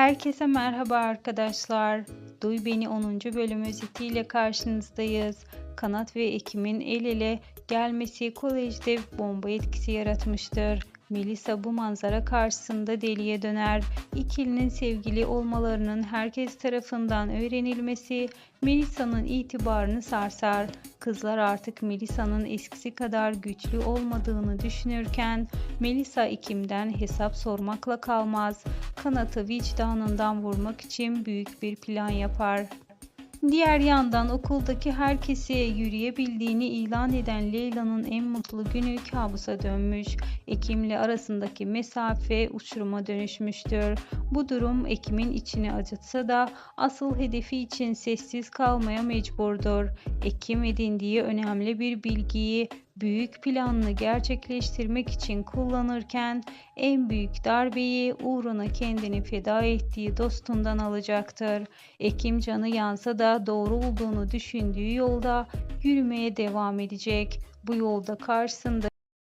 Herkese merhaba arkadaşlar. Duy Beni 10. bölüm özetiyle karşınızdayız. Kanat ve Ekim'in el ele gelmesi kolejde bomba etkisi yaratmıştır. Melisa bu manzara karşısında deliye döner. İkilinin sevgili olmalarının herkes tarafından öğrenilmesi Melisa'nın itibarını sarsar. Kızlar artık Melisa'nın eskisi kadar güçlü olmadığını düşünürken Melisa Ekim'den hesap sormakla kalmaz. Kanat'ı vicdanından vurmak için büyük bir plan yapar. Diğer yandan okuldaki herkese yürüyebildiğini ilan eden Leyla'nın en mutlu günü kabusa dönmüş. Ekim'le arasındaki mesafe uçuruma dönüşmüştür. Bu durum Ekim'in içini acıtsa da asıl hedefi için sessiz kalmaya mecburdur. Ekim edindiği önemli bir bilgiyi büyük planını gerçekleştirmek için kullanırken en büyük darbeyi uğruna kendini feda ettiği dostundan alacaktır. Ekim canı yansa da doğru olduğunu düşündüğü yolda yürümeye devam edecek. Bu yolda karşısında